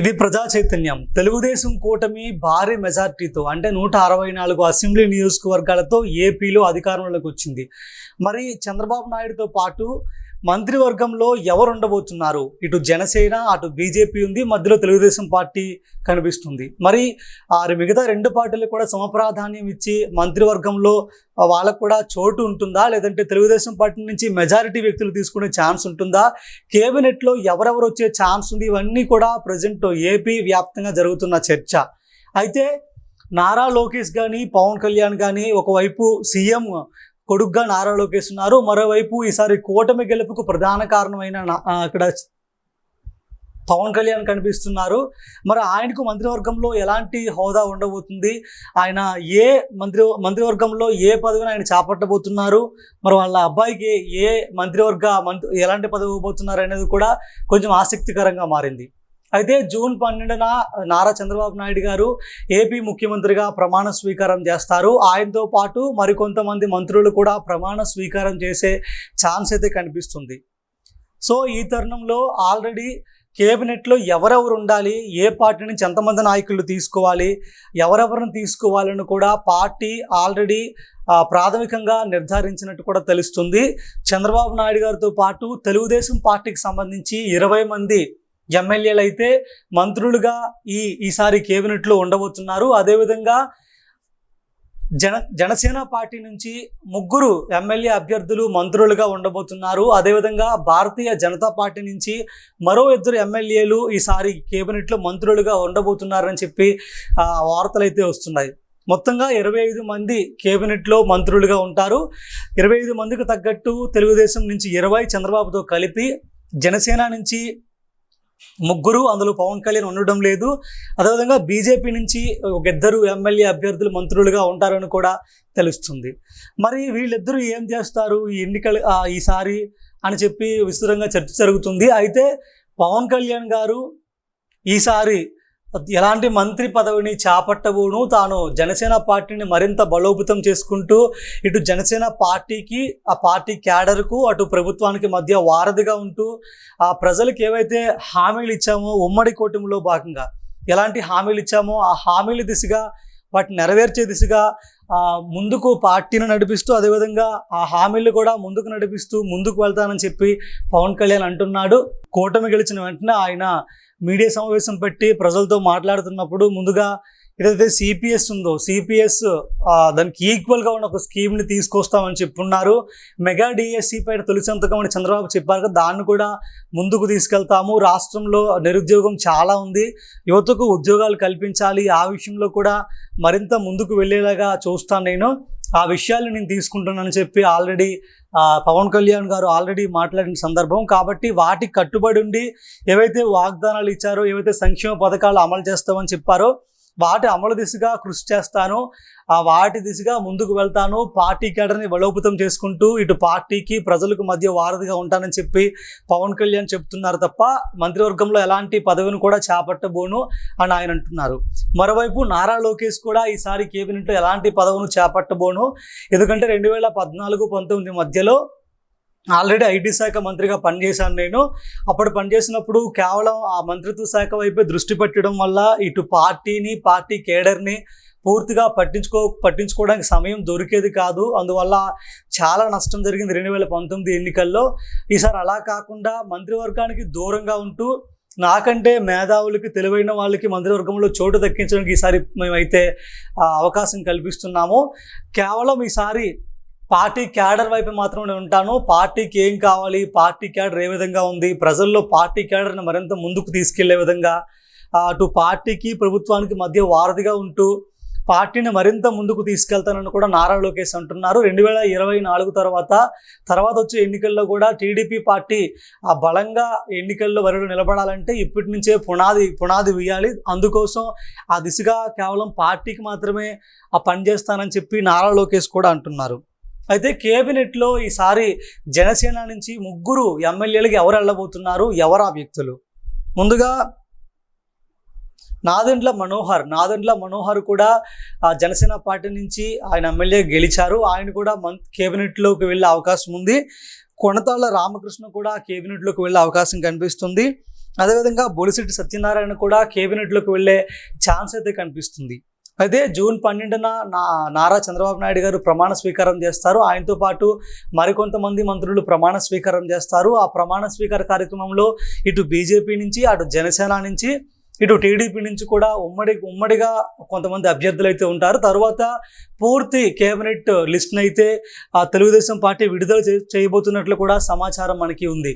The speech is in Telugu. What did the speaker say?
ఇది ప్రజా చైతన్యం. తెలుగుదేశం కూటమి భారీ మెజార్టీతో అంటే నూట అరవై నాలుగు అసెంబ్లీ నియోజకవర్గాలతో ఏపీలో అధికారంలోకి వచ్చింది. మరి చంద్రబాబు నాయుడుతో పాటు మంత్రివర్గంలో ఎవరు ఉండబోతున్నారు ఇటు జనసేన అటు బీజేపీ ఉంది మధ్యలో తెలుగుదేశం పార్టీ కనిపిస్తుంది. మరి ఆ మిగతా రెండు పార్టీలు కూడా సమప్రాధాన్యం ఇచ్చి మంత్రివర్గంలో వాళ్ళకు కూడా చోటు ఉంటుందా? లేదంటే తెలుగుదేశం పార్టీ నుంచి మెజారిటీ వ్యక్తులు తీసుకునే ఛాన్స్ ఉంటుందా? కేబినెట్లో ఎవరెవరు వచ్చే ఛాన్స్ ఉంది? ఇవన్నీ కూడా ప్రజెంట్ ఏపీ వ్యాప్తంగా జరుగుతున్న చర్చ. అయితే నారా లోకేష్ కానీ పవన్ కళ్యాణ్ కానీ ఒకవైపు సీఎం కొడుగ్గా నారా లోకేష్ ఉన్నారు. మరోవైపు ఈసారి కూటమి గెలుపుకు ప్రధాన కారణమైన నా- అక్కడ పవన్ కళ్యాణ్ కనిపిస్తున్నారు. మరి ఆయనకు మంత్రివర్గంలో ఎలాంటి హోదా ఉండబోతుంది? ఆయన ఏ మంత్రి మంత్రివర్గంలో ఏ పదవిని ఆయన చేపట్టబోతున్నారు? మరి వాళ్ళ అబ్బాయికి ఏ మంత్రివర్గ మంత్రి ఎలాంటి పదవి ఇవ్వబోతున్నారు అనేది కూడా కొంచెం ఆసక్తికరంగా మారింది. అయితే జూన్ పన్నెండున నారా చంద్రబాబు నాయుడు గారు ఏపీ ముఖ్యమంత్రిగా ప్రమాణ స్వీకారం చేస్తారు. ఆయనతో పాటు మరికొంతమంది మంత్రులు కూడా ప్రమాణ స్వీకారం చేసే ఛాన్స్ అయితే కనిపిస్తుంది. సో ఈ తరుణంలో ఆల్రెడీ కేబినెట్లో ఎవరెవరు ఉండాలి ఏ పార్టీ నుంచి ఎంతమంది నాయకులు తీసుకోవాలి ఎవరెవరిని తీసుకోవాలని కూడా పార్టీ ఆల్రెడీ ప్రాథమికంగా నిర్ధారించినట్టు కూడా తెలుస్తుంది. చంద్రబాబు నాయుడు గారితో పాటు తెలుగుదేశం పార్టీకి సంబంధించి ఇరవై మంది ఎమ్మెల్యేలు అయితే మంత్రులుగా ఈ ఈసారి కేబినెట్లో ఉండబోతున్నారు. అదేవిధంగా జన జనసేన పార్టీ నుంచి ముగ్గురు ఎమ్మెల్యే అభ్యర్థులు మంత్రులుగా ఉండబోతున్నారు. అదేవిధంగా భారతీయ జనతా పార్టీ నుంచి మరో ఇద్దరు ఎమ్మెల్యేలు ఈసారి కేబినెట్లో మంత్రులుగా ఉండబోతున్నారని చెప్పి వార్తలు అయితే వస్తున్నాయి. మొత్తంగా ఇరవై ఐదు మంది కేబినెట్లో మంత్రులుగా ఉంటారు. ఇరవై ఐదు మందికి తగ్గట్టు తెలుగుదేశం నుంచి ఇరవై చంద్రబాబుతో కలిపి జనసేన నుంచి ముగ్గురు అందులో పవన్ కళ్యాణ్ ఉండడం లేదు. అదేవిధంగా బీజేపీ నుంచి ఒక ఇద్దరు ఎమ్మెల్యే అభ్యర్థులు మంత్రులుగా ఉంటారని కూడా తెలుస్తుంది. మరి వీళ్ళిద్దరూ ఏం చేస్తారు? ఈ ఎన్నికలు ఈసారి అని చెప్పి విస్తృతంగా చర్చ జరుగుతుంది. అయితే పవన్ కళ్యాణ్ గారు ఈసారి ఎలాంటి మంత్రి పదవిని చేపట్టబోను తాను జనసేన పార్టీని మరింత బలోపేతం చేసుకుంటూ ఇటు జనసేన పార్టీకి ఆ పార్టీ క్యాడర్కు అటు ప్రభుత్వానికి మధ్య వారధిగా ఉంటూ ఆ ప్రజలకు ఏవైతే హామీలు ఇచ్చామో ఉమ్మడి కూటమిలో భాగంగా ఎలాంటి హామీలు ఇచ్చామో ఆ హామీల దిశగా వాటిని నెరవేర్చే దిశగా ముందుకు పార్టీని నడిపిస్తూ అదేవిధంగా ఆ హామీలు కూడా ముందుకు నడిపిస్తూ ముందుకు వెళ్తానని చెప్పి పవన్ కళ్యాణ్ అంటున్నాడు. కూటమి గెలిచిన వెంటనే ఆయన మీడియా సమావేశం పెట్టి ప్రజలతో మాట్లాడుతున్నప్పుడు ముందుగా ఏదైతే సిపిఎస్ ఉందో సిపిఎస్ దానికి ఈక్వల్గా ఉన్న ఒక స్కీమ్ని తీసుకొస్తామని చెప్పున్నారు. మెగా డిఎస్సి పైన తొలి సంతకం అని చంద్రబాబు చెప్పారు కదా దాన్ని కూడా ముందుకు తీసుకెళ్తాము. రాష్ట్రంలో నిరుద్యోగం చాలా ఉంది. యువతకు ఉద్యోగాలు కల్పించాలి. ఆ విషయంలో కూడా మరింత ముందుకు వెళ్ళేలాగా చూస్తాను నేను. ఆ విషయాలు నేను తీసుకుంటున్నానని చెప్పి ఆల్రెడీ పవన్ కళ్యాణ్ గారు ఆల్రెడీ మాట్లాడిన సందర్భం. కాబట్టి వాటికి కట్టుబడి ఉండి ఏవైతే వాగ్దానాలు ఇచ్చారో ఏవైతే సంక్షేమ పథకాలు అమలు చేస్తామని చెప్పారో వాటి అమలు దిశగా కృషి చేస్తాను ఆ వాటి దిశగా ముందుకు వెళ్తాను పార్టీ కేడర్ని బలోపేతం చేసుకుంటూ ఇటు పార్టీకి ప్రజలకు మధ్య వారధిగా ఉంటానని చెప్పి పవన్ కళ్యాణ్ చెప్తున్నారు తప్ప మంత్రివర్గంలో ఎలాంటి పదవిని కూడా చేపట్టబోను అని ఆయన అంటున్నారు. మరోవైపు నారా లోకేష్ కూడా ఈసారి కేబినెట్లో ఎలాంటి పదవిని చేపట్టబోను? ఎందుకంటే రెండు వేల పద్నాలుగు పంతొమ్మిది మధ్యలో ఆల్రెడీ ఐటీ శాఖ మంత్రిగా పనిచేశాను నేను. అప్పుడు పనిచేసినప్పుడు కేవలం ఆ మంత్రిత్వ శాఖ వైపే దృష్టి పెట్టడం వల్ల ఇటు పార్టీని పార్టీ కేడర్ని పూర్తిగా పట్టించుకో పట్టించుకోవడానికి సమయం దొరికేది కాదు. అందువల్ల చాలా నష్టం జరిగింది రెండు వేల పంతొమ్మిది ఎన్నికల్లో. ఈసారి అలా కాకుండా మంత్రివర్గానికి దూరంగా ఉంటూ నాకంటే మేధావులకి తెలివైన వాళ్ళకి మంత్రివర్గంలో చోటు దక్కించడానికి ఈసారి మేమైతే అవకాశం కల్పిస్తున్నాము. కేవలం ఈసారి పార్టీ క్యాడర్ వైపు మాత్రమే ఉంటాను. పార్టీకి ఏం కావాలి? పార్టీ క్యాడర్ ఏ విధంగా ఉంది? ప్రజల్లో పార్టీ క్యాడర్ని మరింత ముందుకు తీసుకెళ్ళే విధంగా అటు పార్టీకి ప్రభుత్వానికి మధ్య వారధిగా ఉంటూ పార్టీని మరింత ముందుకు తీసుకెళ్తానని కూడా నారా లోకేష్ అంటున్నారు. రెండు వేల ఇరవై నాలుగు తర్వాత తర్వాత వచ్చే ఎన్నికల్లో కూడా టీడీపీ పార్టీ ఆ బలంగా ఎన్నికల్లో వరుడు నిలబడాలంటే ఇప్పటి నుంచే పునాది పునాది వేయాలి. అందుకోసం ఆ దిశగా కేవలం పార్టీకి మాత్రమే ఆ పని చేస్తానని చెప్పి నారా లోకేష్ కూడా అంటున్నారు. అయితే కేబినెట్లో ఈసారి జనసేన నుంచి ముగ్గురు ఎమ్మెల్యేలకు ఎవరు వెళ్ళబోతున్నారు? ఎవరు ఆ వ్యక్తులు? ముందుగా నాదెండ్ల మనోహర్. నాదెండ్ల మనోహర్ కూడా ఆ జనసేన పార్టీ నుంచి ఆయన ఎమ్మెల్యే గెలిచారు. ఆయన కూడా మన్ కేబినెట్లోకి వెళ్ళే అవకాశం ఉంది. కొనతాళ్ళ రామకృష్ణ కూడా కేబినెట్లోకి వెళ్ళే అవకాశం కనిపిస్తుంది. అదేవిధంగా బొలిశెట్టి సత్యనారాయణ కూడా కేబినెట్లోకి వెళ్ళే ఛాన్స్ అయితే కనిపిస్తుంది. అయితే జూన్ పన్నెండున నా నారా చంద్రబాబు నాయుడు గారు ప్రమాణ స్వీకారం చేస్తారు. ఆయనతో పాటు మరికొంతమంది మంత్రులు ప్రమాణ స్వీకారం చేస్తారు. ఆ ప్రమాణ స్వీకార కార్యక్రమంలో ఇటు బీజేపీ నుంచి అటు జనసేన నుంచి ఇటు టీడీపీ నుంచి కూడా ఉమ్మడి ఉమ్మడిగా కొంతమంది అభ్యర్థులు అయితే ఉంటారు. తర్వాత పూర్తి కేబినెట్ లిస్ట్ని అయితే ఆ తెలుగుదేశం పార్టీ విడుదల చేయబోతున్నట్లు కూడా సమాచారం మనకి ఉంది.